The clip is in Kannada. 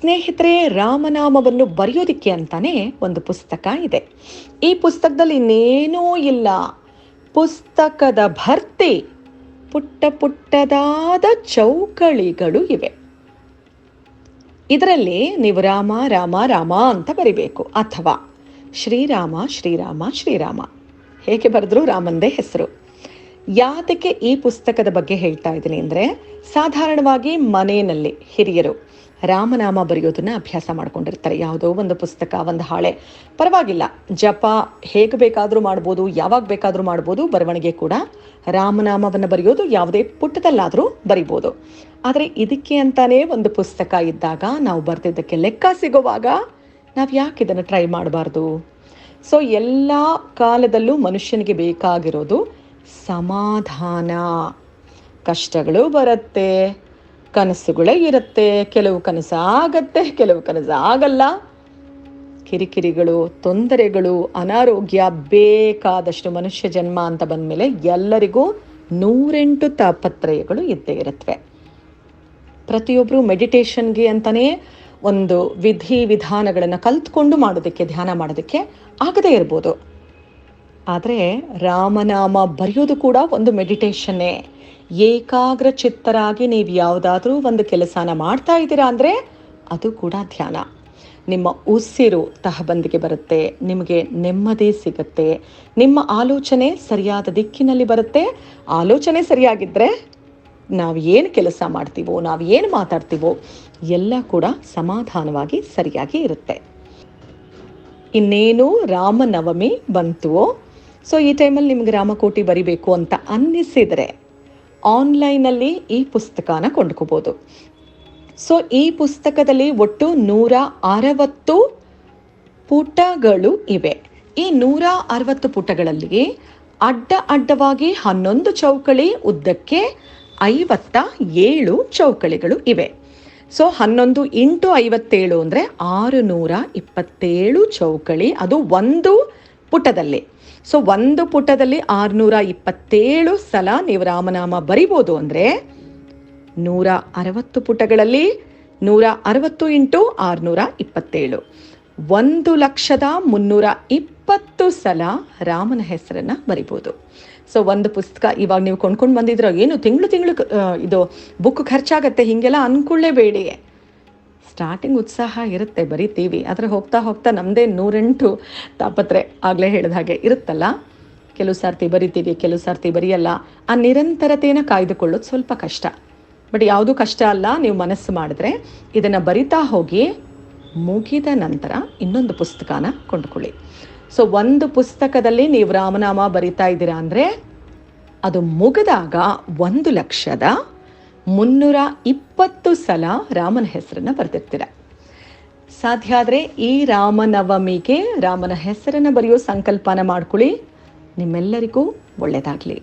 ಸ್ನೇಹಿತರೆ, ರಾಮನಾಮವನ್ನು ಬರೆಯೋದಿಕ್ಕೆ ಅಂತಾನೆ ಒಂದು ಪುಸ್ತಕ ಇದೆ. ಈ ಪುಸ್ತಕದಲ್ಲಿ ಇನ್ನೇನೂ ಇಲ್ಲ. ಪುಸ್ತಕದ ಭರ್ತಿ, ಪುಟ್ಟ ಪುಟ್ಟದಾದ ಚೌಕಳಿಗಳು ಇವೆ. ಇದರಲ್ಲಿ ನೀವು ರಾಮ ರಾಮ ರಾಮ ಅಂತ ಬರಿಬೇಕು. ಅಥವಾ ಶ್ರೀರಾಮ ಶ್ರೀರಾಮ ಶ್ರೀರಾಮ. ಹೇಗೆ ಬರೆದ್ರು ರಾಮಂದೇ ಹೆಸರು. ಯಾತಕ್ಕೆ ಈ ಪುಸ್ತಕದ ಬಗ್ಗೆ ಹೇಳ್ತಾ ಇದ್ದೀನಿ ಅಂದರೆ, ಸಾಧಾರಣವಾಗಿ ಮನೆಯಲ್ಲಿ ಹಿರಿಯರು ರಾಮನಾಮ ಬರೆಯೋದನ್ನು ಅಭ್ಯಾಸ ಮಾಡ್ಕೊಂಡಿರ್ತಾರೆ. ಯಾವುದೋ ಒಂದು ಪುಸ್ತಕ, ಒಂದು ಹಾಳೆ. ಪರವಾಗಿಲ್ಲ. ಜಪ ಹೇಗೆ ಬೇಕಾದರೂ ಮಾಡ್ಬೋದು, ಯಾವಾಗ ಬೇಕಾದರೂ ಮಾಡ್ಬೋದು, ಬರವಣಿಗೆ ಕೂಡ ರಾಮನಾಮವನ್ನು ಬರೆಯೋದು, ಯಾವುದೇ ಪುಟದಲ್ಲಾದರೂ ಬರಿಬೋದು. ಆದರೆ ಇದಕ್ಕೆ ಅಂತಾನೇ ಒಂದು ಪುಸ್ತಕ ಇದ್ದಾಗ ನಾವು ಬರ್ತಿದ್ದಕ್ಕೆ ಲೆಕ್ಕ ಸಿಗುವಾಗ ನಾವು ಯಾಕೆ ಇದನ್ನು ಟ್ರೈ ಮಾಡಬಾರ್ದು? ಸೊ, ಎಲ್ಲ ಕಾಲದಲ್ಲೂ ಮನುಷ್ಯನಿಗೆ ಬೇಕಾಗಿರೋದು ಸಮಾಧಾನ. ಕಷ್ಟಗಳು ಬರುತ್ತೆ, ಕನಸುಗಳೇ ಇರುತ್ತೆ. ಕೆಲವು ಕನಸು ಆಗತ್ತೆ ಕೆಲವು ಕನಸು ಆಗಲ್ಲ ಕಿರಿಕಿರಿಗಳು, ತೊಂದರೆಗಳು, ಅನಾರೋಗ್ಯ ಬೇಕಾದಷ್ಟು ಮನುಷ್ಯ ಜನ್ಮ ಅಂತ ಬಂದಮೇಲೆ ಎಲ್ಲರಿಗೂ ನೂರೆಂಟು ತಾಪತ್ರಯಗಳು ಇದ್ದೇ ಇರುತ್ತವೆ ಪ್ರತಿಯೊಬ್ಬರು ಮೆಡಿಟೇಷನ್ಗೆ ಅಂತಲೇ ಒಂದು ವಿಧಿ ವಿಧಾನಗಳನ್ನು ಕಲ್ತ್ಕೊಂಡು ಮಾಡೋದಕ್ಕೆ, ಧ್ಯಾನ ಮಾಡೋದಕ್ಕೆ ಆಗದೇ ಇರ್ಬೋದು. ಆದರೆ ರಾಮನಾಮ ಬರೆಯೋದು ಕೂಡ ಒಂದು ಮೆಡಿಟೇಷನ್ನೇ ಏಕಾಗ್ರ ಚಿತ್ತರಾಗಿ ನೀವು ಯಾವುದಾದ್ರೂ ಒಂದು ಕೆಲಸನ ಮಾಡ್ತಾ ಇದ್ದೀರಾ ಅಂದರೆ ಅದು ಕೂಡ ಧ್ಯಾನ. ನಿಮ್ಮ ಉಸಿರು ತಹಬಂದಿಗೆ ಬರುತ್ತೆ, ನಿಮಗೆ ನೆಮ್ಮದಿ ಸಿಗುತ್ತೆ, ನಿಮ್ಮ ಆಲೋಚನೆ ಸರಿಯಾದ ದಿಕ್ಕಿನಲ್ಲಿ ಬರುತ್ತೆ. ಆಲೋಚನೆ ಸರಿಯಾಗಿದ್ದರೆ ನಾವು ಏನು ಕೆಲಸ ಮಾಡ್ತೀವೋ, ನಾವು ಏನು ಮಾತಾಡ್ತೀವೋ, ಎಲ್ಲ ಕೂಡ ಸಮಾಧಾನವಾಗಿ ಸರಿಯಾಗಿ ಇರುತ್ತೆ. ಇನ್ನೇನು ರಾಮನವಮಿ ಬಂತು ಸೊ ಈ ಟೈಮಲ್ಲಿ ನಿಮ್ಗೆ ರಾಮಕೋಟಿ ಬರಿಬೇಕು ಅಂತ ಅನ್ನಿಸಿದರೆ ಆನ್ಲೈನಲ್ಲಿ ಈ ಪುಸ್ತಕನ ಕೊಂಡ್ಕೋಬೋದು. ಸೊ ಈ ಪುಸ್ತಕದಲ್ಲಿ ಒಟ್ಟು ನೂರ ಅರವತ್ತು ಪುಟಗಳು ಇವೆ. ಈ ನೂರ ಅರವತ್ತು ಪುಟಗಳಲ್ಲಿ ಅಡ್ಡ ಅಡ್ಡವಾಗಿ ಹನ್ನೊಂದು ಚೌಕಳಿ ಉದ್ದಕ್ಕೆ ಐವತ್ತ ಏಳು ಚೌಕಳಿಗಳು ಇವೆ. ಸೊ ಹನ್ನೊಂದು ಇಂಟು ಐವತ್ತೇಳು ಅಂದರೆ ಆರು ನೂರ ಇಪ್ಪತ್ತೇಳು ಚೌಕಳಿ. ಅದು ಒಂದು ಪುಟದಲ್ಲಿ. ಸೊ ಒಂದು ಪುಟದಲ್ಲಿ ಆರುನೂರ ಇಪ್ಪತ್ತೇಳು ಸಲ ನೀವು ರಾಮನಾಮ ಬರಿಬೋದು ಅಂದರೆ ನೂರ ಅರವತ್ತು ಪುಟಗಳಲ್ಲಿ ನೂರ ಅರವತ್ತು ಇಂಟು ಆರುನೂರ ಇಪ್ಪತ್ತೇಳು ಒಂದು ಲಕ್ಷದ ಮುನ್ನೂರ ಇಪ್ಪತ್ತು ಸಲ ರಾಮನ ಹೆಸರನ್ನು ಬರಿಬೋದು. ಸೊ ಒಂದು ಪುಸ್ತಕ ಇವಾಗ ನೀವು ಕೊಂಡ್ಕೊಂಡು ಬಂದಿದ್ರೆ ಏನು ತಿಂಗಳು ತಿಂಗಳು ಇದು ಬುಕ್ ಖರ್ಚಾಗತ್ತೆ, ಹೀಗೆಲ್ಲ ಅನ್ಕೊಳ್ಳೇಬೇಡಿ ಸ್ಟಾರ್ಟಿಂಗ್ ಉತ್ಸಾಹ ಇರುತ್ತೆ, ಬರಿತೀವಿ. ಆದರೆ ಹೋಗ್ತಾ ಹೋಗ್ತಾ ನಮ್ಮದೇ ನೂರೆಂಟು ತಾಪತ್ರೆ ಆಗಲೇ ಹೇಳಿದ ಹಾಗೆ ಇರುತ್ತಲ್ಲ? ಕೆಲವು ಸಾರ್ತಿ ಬರಿತೀವಿ, ಕೆಲವು ಸಾರ್ತಿ ಬರೆಯಲ್ಲ. ಆ ನಿರಂತರತೆಯನ್ನು ಕಾಯ್ದುಕೊಳ್ಳೋದು ಸ್ವಲ್ಪ ಕಷ್ಟ. ಬಟ್ ಯಾವುದು ಕಷ್ಟ ಅಲ್ಲ, ನೀವು ಮನಸ್ಸು ಮಾಡಿದ್ರೆ ಇದನ್ನು ಬರಿತಾ ಹೋಗಿ ಮುಗಿದ ನಂತರ ಇನ್ನೊಂದು ಪುಸ್ತಕನ ಕೊಂಡ್ಕೊಳ್ಳಿ. ಸೊ ಒಂದು ಪುಸ್ತಕದಲ್ಲಿ ನೀವು ರಾಮನಾಮ ಬರಿತಾ ಇದ್ದೀರಾ ಅಂದರೆ ಅದು ಮುಗಿದಾಗ ಒಂದು ಲಕ್ಷದ ಮುನ್ನೂರ ಇಪ್ಪತ್ತು ಸಲ ರಾಮನ ಹೆಸರನ್ನು ಬರೆದಿರ್ತೀರ. ಸಾಧ್ಯ ಆದರೆ ಈ ರಾಮನವಮಿಗೆ ರಾಮನ ಹೆಸರನ್ನು ಬರೆಯೋ ಸಂಕಲ್ಪನ ಮಾಡ್ಕೊಳ್ಳಿ. ನಿಮ್ಮೆಲ್ಲರಿಗೂ ಒಳ್ಳೆಯದಾಗಲಿ